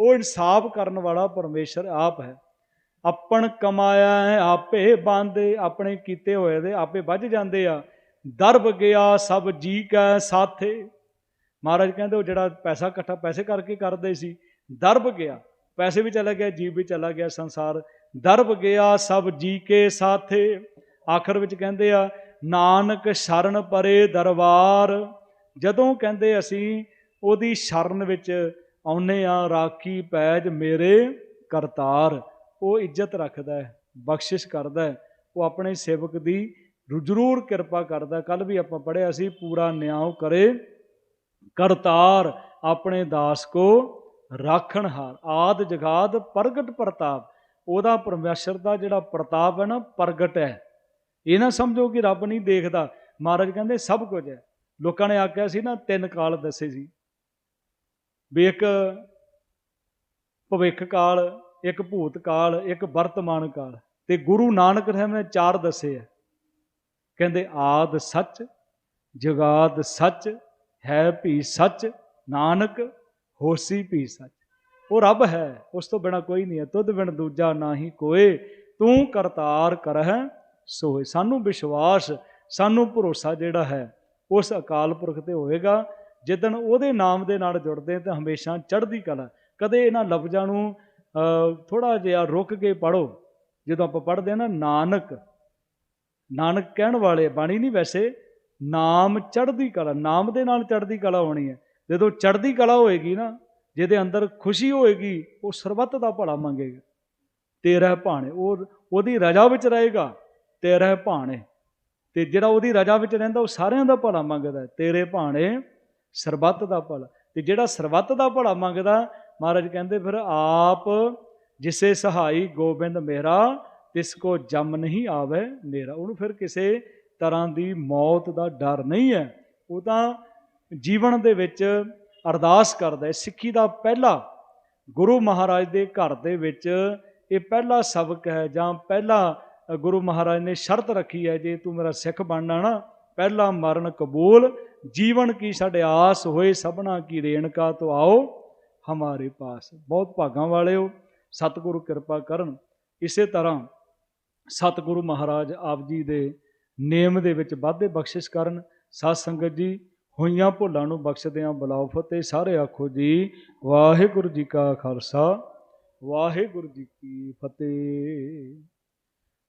ਉਹ ਇਨਸਾਫ ਕਰਨ ਵਾਲਾ ਪਰਮੇਸ਼ਰ ਆਪ ਹੈ। ਆਪਣ ਕਮਾਇਆ ਹੈ, ਆਪੇ ਬਾਂਦੇ, ਆਪਣੇ ਕੀਤੇ ਹੋਏ ਦੇ ਆਪੇ ਵੱਜ ਜਾਂਦੇ ਆ। ਦਰਬ ਗਿਆ, ਸਭ ਜੀ ਕੈ ਸਾਥੇ। ਮਹਾਰਾਜ ਕਹਿੰਦੇ ਉਹ ਜਿਹੜਾ ਪੈਸਾ ਇਕੱਠਾ ਪੈਸੇ ਕਰਕੇ ਕਰਦੇ ਸੀ, ਦਰਬ ਗਿਆ। ਪੈਸੇ ਵੀ ਚਲਾ ਗਿਆ ਜੀਵ ਵੀ ਚਲਾ ਗਿਆ ਸੰਸਾਰ। ਦਰਬ ਗਿਆ, ਸਭ ਜੀ ਕੇ ਸਾਥੇ। ਆਖਰ ਵਿੱਚ ਕਹਿੰਦੇ ਆ, ਨਾਨਕ ਸ਼ਰਨ ਪਰੇ ਦਰਬਾਰ। ਜਦੋਂ ਕਹਿੰਦੇ ਅਸੀਂ, ਉਹਦੀ ਸ਼ਰਨ ਵਿੱਚ ਆਉਨੇ ਆ, ਰਾਖੀ ਪੈਜ ਮੇਰੇ ਕਰਤਾਰ। ਉਹ ਇੱਜ਼ਤ ਰੱਖਦਾ ਹੈ, ਬਖਸ਼ਿਸ਼ ਕਰਦਾ ਹੈ, ਉਹ ਆਪਣੇ ਸੇਵਕ ਦੀ ਰੂ- ਜ਼ਰੂਰ ਕਿਰਪਾ ਕਰਦਾ ਕੱਲ ਵੀ ਆਪਾਂ ਪੜ੍ਹਿਆ ਸੀ, ਪੂਰਾ ਨਿਆਂ ਕਰੇ, ਕਰਤਾਰ ਆਪਣੇ ਦਾਸ ਕੋ ਰਾਖਣਹਾਰ ਆਦ ਜਗਾਦ ਪ੍ਰਗਟ ਪ੍ਰਤਾਪ। ਉਹਦਾ ਪਰਮੇਸ਼ਰ ਦਾ ਜਿਹੜਾ ਪ੍ਰਤਾਪ ਹੈ ਨਾ, ਪ੍ਰਗਟ ਹੈ। ਇਹ ਨਾ ਸਮਝੋ ਕਿ ਰੱਬ ਨਹੀਂ ਦੇਖਦਾ। ਮਹਾਰਾਜ ਕਹਿੰਦੇ, ਸਭ ਕੁਝ ਹੈ। ਲੋਕਾਂ ਨੇ ਆਖਿਆ ਸੀ ਨਾ, ਤਿੰਨ ਕਾਲ ਦੱਸੇ ਸੀ। ਵੀ ਇੱਕ ਭਵਿੱਖ ਕਾਲ ਇੱਕ ਭੂਤ ਕਾਲ, ਇੱਕ ਵਰਤਮਾਨ ਕਾਲ। ਤੇ ਗੁਰੂ ਨਾਨਕ ਸਾਹਿਬ ਨੇ ਚਾਰ ਦੱਸੇ ਆ। ਕਹਿੰਦੇ, ਆਦ ਸੱਚ, ਜਗਾਦ ਸੱਚ, ਹੈ ਭੀ ਸੱਚ, ਨਾਨਕ, ਹੋਸੀ ਭੀ ਸੱਚ। ਉਹ ਰੱਬ ਹੈ, ਉਸ ਤੋਂ ਬਿਨਾ ਕੋਈ ਨਹੀਂ ਹੈ। ਤੁਧ ਬਿਨ ਦੂਜਾ ਨਾਹੀ ਕੋਏ, ਤੂੰ ਕਰਤਾਰ ਕਰਹਿ ਸੋਏ। ਸਾਨੂੰ ਵਿਸ਼ਵਾਸ, ਸਾਨੂੰ ਭਰੋਸਾ ਜਿਹੜਾ ਹੈ, ਉਸ ਅਕਾਲ ਪੁਰਖ ਤੇ ਹੋਏਗਾ। ਜਿੱਦਣ ਉਹਦੇ ਨਾਮ ਦੇ ਨਾਲ ਜੁੜਦੇ ਤਾਂ ਹਮੇਸ਼ਾ ਚੜ੍ਹਦੀ ਕਲਾ। ਕਦੇ ਇਹਨਾਂ ਲਫ਼ਜ਼ਾਂ ਨੂੰ ਥੋੜਾ ਜਿਹਾ ਰੁਕ ਕੇ ਪੜੋ ਜਦੋਂ ਆਪਾਂ ਪੜ੍ਹਦੇ ਹਾਂ ਨਾ, ਨਾਨਕ ਨਾਨਕ ਕਹਿਣ ਵਾਲੇ ਬਾਣੀ ਨਹੀਂ ਵੈਸੇ, ਨਾਮ ਚੜ੍ਹਦੀ ਕਲਾ, ਨਾਮ ਦੇ ਨਾਲ ਚੜ੍ਹਦੀ ਕਲਾ ਹੋਣੀ ਹੈ। ਜਦੋਂ ਚੜ੍ਹਦੀ ਕਲਾ ਹੋਏਗੀ ਨਾ, ਜਿਹਦੇ ਅੰਦਰ ਖੁਸ਼ੀ ਹੋਏਗੀ, ਉਹ ਸਰਬੱਤ ਦਾ ਭਲਾ ਮੰਗੇਗਾ। ਤੇਰਾ ਭਾਣੇ, ਉਹ, ਉਹਦੀ ਰਜਾ ਵਿੱਚ ਰਹੇਗਾ ਤੇਰਾ ਭਾਣੇ। ਤੇ ਜਿਹੜਾ ਉਹਦੀ ਰਜਾ ਵਿੱਚ ਰਹਿੰਦਾ, ਉਹ ਸਾਰਿਆਂ ਦਾ ਭਲਾ ਮੰਗਦਾ ਤੇਰੇ ਭਾਣੇ ਸਰਬੱਤ ਦਾ ਭਲਾ। ਤੇ ਜਿਹੜਾ ਸਰਬੱਤ ਦਾ ਭਲਾ ਮੰਗਦਾ ਮਹਾਰਾਜ ਕਹਿੰਦੇ, ਫਿਰ ਆਪ ਜਿਸੇ ਸਹਾਈ ਗੋਬਿੰਦ ਮੇਰਾ, ਤਿਸ ਕੋ ਜਮ ਨਹੀਂ ਆਵੇ ਮੇਰਾ। ਉਹਨੂੰ ਫਿਰ ਕਿਸੇ ਤਰ੍ਹਾਂ ਦੀ ਮੌਤ ਦਾ ਡਰ ਨਹੀਂ ਹੈ। ਉਹ ਤਾਂ ਜੀਵਨ ਦੇ ਵਿੱਚ ਅਰਦਾਸ ਕਰਦਾ ਹੈ। ਸਿੱਖੀ ਦਾ ਪਹਿਲਾ ਗੁਰੂ ਮਹਾਰਾਜ ਦੇ ਘਰ ਦੇ ਵਿੱਚ ਇਹ ਪਹਿਲਾ ਸਬਕ ਹੈ ਜਾਂ ਪਹਿਲਾ ਗੁਰੂ ਮਹਾਰਾਜ ਨੇ ਸ਼ਰਤ ਰੱਖੀ ਹੈ, ਜੇ ਤੂੰ ਮੇਰਾ ਸਿੱਖ ਬਣਨਾ ਨਾ, ਪਹਿਲਾ ਮਰਨ ਕਬੂਲ, ਜੀਵਨ ਕੀ ਸਾਡੇ ਆਸ ਹੋਏ, ਸਭਨਾ ਕੀ ਰੇਣਕਾ ਤੋਂ ਆਓ। ਹਮਾਰੇ ਪਾਸ। ਬਹੁਤ ਭਾਗਾਂ ਵਾਲੇ ਹੋ, ਸਤਿਗੁਰੂ ਕਿਰਪਾ ਕਰਨ। ਇਸੇ ਤਰ੍ਹਾਂ ਸਤਿਗੁਰੂ ਮਹਾਰਾਜ ਆਪ ਜੀ ਦੇ ਨੇਮ ਦੇ ਵਿੱਚ ਵਾਧੇ ਬਖਸ਼ਿਸ਼ ਕਰਨ। ਸਾਧ ਸੰਗਤ ਜੀ, ਹੋਈਆਂ ਭੁੱਲਾਂ ਨੂੰ ਬਖਸ਼ਦਿਆਂ ਬੁਲਾਓ ਫਤਿਹ। ਸਾਰੇ ਆਖੋ ਜੀ, ਵਾਹਿਗੁਰੂ ਜੀ ਕਾ ਖਾਲਸਾ, ਵਾਹਿਗੁਰੂ ਜੀ ਕੀ ਫਤਿਹ।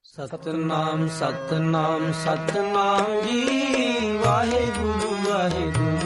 ਸਤਨਾਮ ਸਤਨਾਮ ਸਤਨਾਮ ਜੀ, ਵਾਹਿਗੁਰੂ ਵਾਹਿਗੁਰੂ।